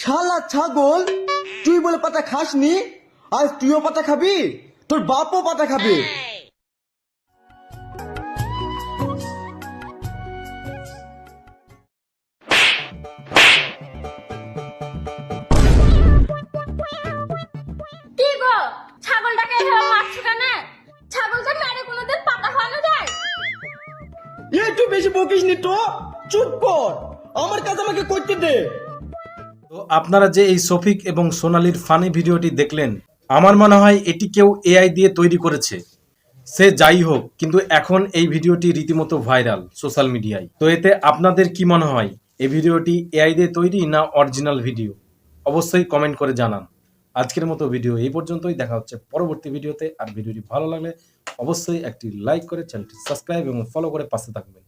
শালা ছাগল তুই বলে পাতা খাসনি? আজ তুইও পাতা খাবি? তোর বাপও পাতা খাবে। কি গো? ছাগলটাকে এভাবে মারছো কেন? ছাগলকে মেরে কোনোদিন পাতা খাওয়ানো যায়? একটু বেশি বকিস নি তো। চুপ কর। আমার কাজ আমাকে করতে দে। আপনারা যে এই সফিক এবং সোনালির ফানি ভিডিওটি দেখলেন, আমার মনে হয় এটি কেউ এআই দিয়ে তৈরি করেছে। সে যাই হোক, কিন্তু এখন এই ভিডিওটি রীতিমতো ভাইরাল সোশ্যাল মিডিয়ায়। তো এতে আপনাদের কি মনে হয়, এই ভিডিওটি এআই দিয়ে তৈরি না অরিজিনাল ভিডিও? অবশ্যই কমেন্ট করে জানান। আজকের মতো ভিডিও এই পর্যন্তই, দেখা হচ্ছে পরবর্তী ভিডিওতে। আর ভিডিওটি ভালো লাগলে অবশ্যই একটি লাইক করে চ্যানেলটি সাবস্ক্রাইব এবং ফলো করে পাশে থাকবেন।